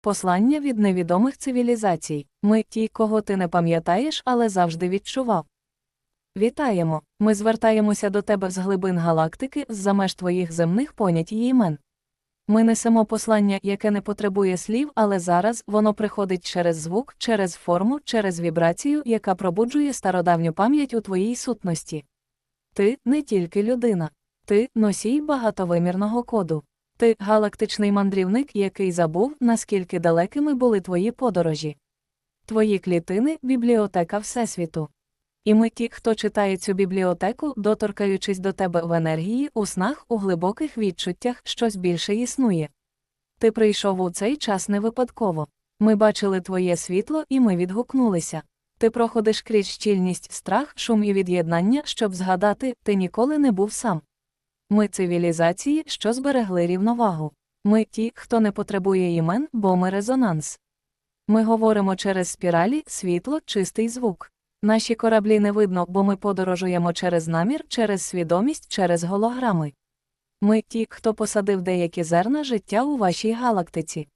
Послання від невідомих цивілізацій. Ми ті, кого ти не пам'ятаєш, але завжди відчував. Вітаємо! Ми звертаємося до тебе з глибин галактики, з-за меж твоїх земних понять і імен. Ми несемо послання, яке не потребує слів, але зараз воно приходить через звук, через форму, через вібрацію, яка пробуджує стародавню пам'ять у твоїй сутності. Ти не тільки людина, ти носій багатовимірного коду. Ти галактичний мандрівник, який забув, наскільки далекими були твої подорожі. Твої клітини бібліотека Всесвіту. І ми ті, хто читає цю бібліотеку, доторкаючись до тебе в енергії, у снах, у глибоких відчуттях, щось більше існує. Ти прийшов у цей час не випадково. Ми бачили твоє світло, і ми відгукнулися. Ти проходиш крізь щільність, страх, шум і від'єднання, щоб згадати, ти ніколи не був сам. Ми цивілізації, що зберегли рівновагу. Ми ті, хто не потребує імен, бо ми резонанс. Ми говоримо через спіралі, світло, чистий звук. Наші кораблі не видно, бо ми подорожуємо через намір, через свідомість, через голограми. Ми ті, хто посадив деякі зерна життя у вашій галактиці.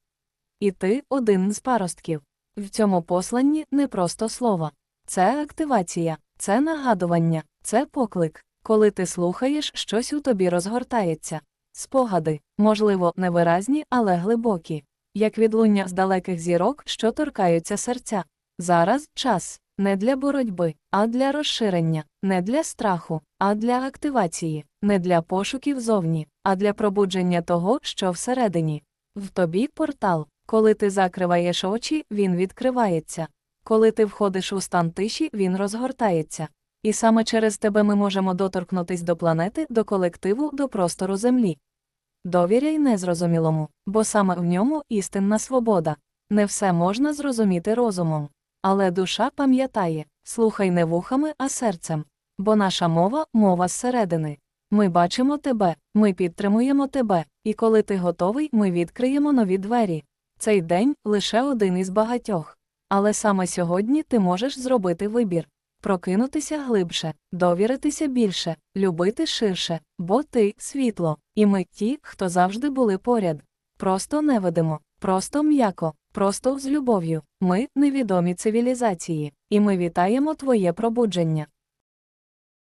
І ти один з паростків. В цьому посланні не просто слова. Це активація, це нагадування, це поклик. Коли ти слухаєш, щось у тобі розгортається. Спогади, можливо, невиразні, але глибокі, як відлуння з далеких зірок, що торкаються серця. Зараз час не для боротьби, а для розширення, не для страху, а для активації, не для пошуків зовні, а для пробудження того, що всередині. В тобі портал. Коли ти закриваєш очі, він відкривається. Коли ти входиш у стан тиші, він розгортається. І саме через тебе ми можемо доторкнутись до планети, до колективу, до простору Землі. Довіряй незрозумілому, бо саме в ньому істинна свобода. Не все можна зрозуміти розумом. Але душа пам'ятає, слухай не вухами, а серцем. Бо наша мова мова зсередини. Ми бачимо тебе, ми підтримуємо тебе, і коли ти готовий, ми відкриємо нові двері. Цей день лише один із багатьох. Але саме сьогодні ти можеш зробити вибір прокинутися глибше, довіритися більше, любити ширше, бо ти світло, і ми ті, хто завжди були поряд. Просто невидимо, просто м'яко, просто з любов'ю. Ми невідомі цивілізації, і ми вітаємо твоє пробудження.